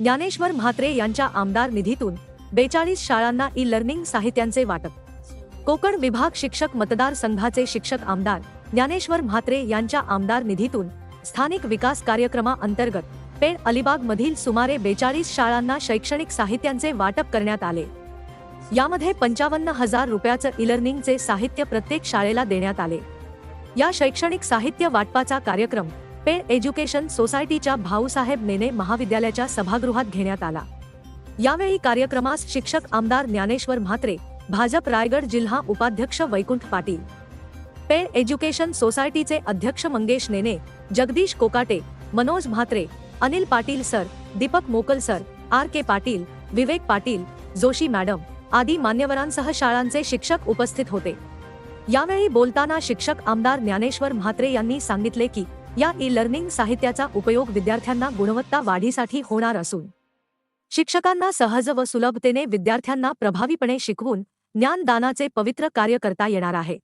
ज्ञानेश्वर म्हात्रे यांच्या आमदार निधीतून बेचाळीस शाळांना ई लर्निंग साहित्यांचे वाटप. कोकण विभाग शिक्षक मतदार संघाचे शिक्षक आमदार ज्ञानेश्वर म्हात्रे यांच्या आमदार निधीतून स्थानिक विकास कार्यक्रमाअंतर्गत पेण अलिबाग मधील सुमारे बेचाळीस शाळांना शैक्षणिक साहित्यांचे वाटप करण्यात आले. यामध्ये पंचावन्न हजार रुपयाचं ई लर्निंगचे साहित्य प्रत्येक शाळेला देण्यात आले. या शैक्षणिक साहित्य वाटपाचा कार्यक्रम पे एज्युकेशन सोसायटीच्या भाऊसाहेब नेने महाविद्यालयाच्या सभागृहात घेण्यात आला. यावेळी कार्यक्रमास शिक्षक आमदार ज्ञानेश्वर म्हात्रे भाजप रायगड जिल्हा उपाध्यक्ष वैकुंठ पाटील. पे एज्युकेशन सोसायटीचे अध्यक्ष Mangesh Nene Jagdish Kokate Manoj Mhatre Anil Patil sir Deepak Mokal sir R K Patil Vivek Patil Joshi madam आदी मान्यवरांसह शाळांचे शिक्षक उपस्थित होते. यावेळी बोलताना शिक्षक आमदार ज्ञानेश्वर म्हात्रे यांनी सांगितले की या ई लर्निंग साहित्याचा उपयोग विद्यार्थ्यांना गुणवत्ता वाढीसाठी होणार असून शिक्षकांना सहज व सुलभतेने विद्यार्थ्यांना प्रभावीपणे शिकवून ज्ञानदानाचे पवित्र कार्य करता येणार आहे.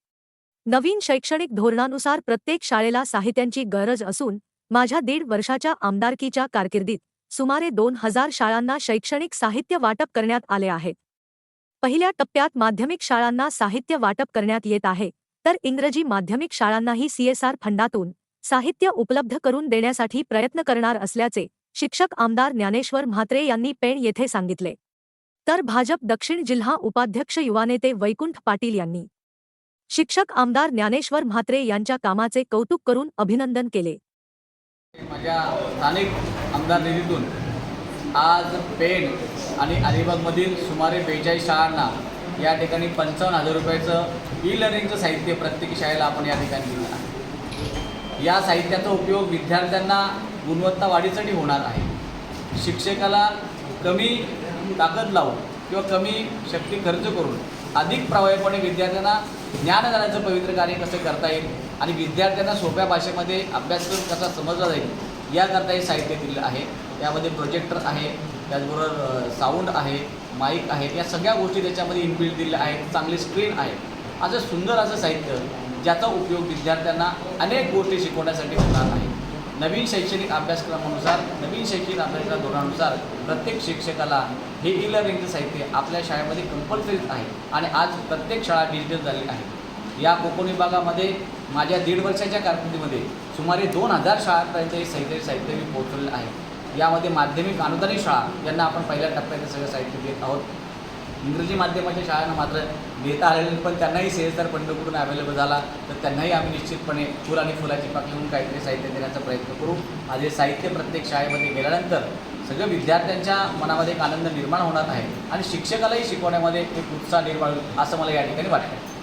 नवीन शैक्षणिक धोरणानुसार प्रत्येक शाळेला साहित्यांची गरज असून माझ्या दीड वर्षाच्या आमदारकीच्या कारकिर्दीत सुमारे दोन हजार शाळांना शैक्षणिक साहित्य वाटप करण्यात आले आहे. पहिल्या टप्प्यात माध्यमिक शाळांना साहित्य वाटप करण्यात येत आहे तर इंग्रजी माध्यमिक शाळांनाही सीएसआर फंडातून साहित्य उपलब्ध करून देण्यासाठी प्रयत्न करणार असल्याचे शिक्षक आमदार ज्ञानेश्वर म्हात्रे यांनी पेण येथे सांगितले. तर भाजप दक्षिण जिल्हा उपाध्यक्ष युवानेते वैकुंठ पाटील यांनी शिक्षक आमदार ज्ञानेश्वर म्हात्रे यांच्या कामाचे कौतुक करून अभिनंदन केले. माझ्या स्थानिक आमदार निधीतून आज पेण आणि अलिबागमधील सुमारे बेचाळीस शाळांना या ठिकाणी पंचावन्न हजार रुपयाचं ई लर्निंगचं साहित्य प्रत्येक शाळेला आपण या ठिकाणी दिलं आहे या साहित्याचा उपयोग विद्यार्थ्यांना गुणवत्ता वाढीसाठी होणार आहे. शिक्षकाला कमी ताकद लावून किंवा कमी शक्ती खर्च करून अधिक प्रभावीपणे विद्यार्थ्यांना ज्ञानदानाचं पवित्र कार्य कसं करता येईल आणि विद्यार्थ्यांना सोप्या भाषेमध्ये अभ्यासक्रम कसा समजला जाईल याकरता हे साहित्य दिलेलं आहे. त्यामध्ये प्रोजेक्टर आहे त्याचबरोबर साऊंड आहे माईक आहे या सगळ्या गोष्टी त्याच्यामध्ये इनबिल्ड दिलेल्या आहेत. चांगली स्क्रीन आहे. असं सुंदर असं साहित्य ज्याचा उपयोग विद्यार्थ्यांना अनेक गोष्टी शिकवण्यासाठी होणार आहे. नवीन शैक्षणिक अभ्यासक्रमानुसार नवीन शैक्षणिक अभ्यासक्रम धोरणानुसार प्रत्येक शिक्षकाला हे ई लर्निंगचं साहित्य आपल्या शाळेमध्ये कंपल्सरी आहे आणि आज प्रत्येक शाळा डिजिटल झाली आहे. या कोकण विभागामध्ये माझ्या दीड वर्षाच्या कारकिर्दीमध्ये सुमारे दोन हजार शाळांपर्यंत हे साहित्य साहित्य मी पोहोचवलेलं आहे. यामध्ये माध्यमिक अनुदानित शाळा ज्यांना आपण पहिल्या टप्प्यात सगळं साहित्य देत आहोत. इंग्रजी माध्यमाच्या शाळांना मात्र देता आलेले नाही, पण त्यांनाही सेजदार फंड अवेलेबल झाला. तर त्यांनाही आम्ही निश्चितपणे फुल आणि फुलाची पाक म्हणून काहीतरी साहित्य देण्याचा प्रयत्न करू. आज हे साहित्य प्रत्येक शाळेमध्ये गेल्यानंतर सगळं विद्यार्थ्यांच्या मनामध्ये एक आनंद निर्माण होणार आहे आणि शिक्षकालाही शिकवण्यामध्ये एक उत्साह निर्माण होईल असं मला या ठिकाणी वाटतं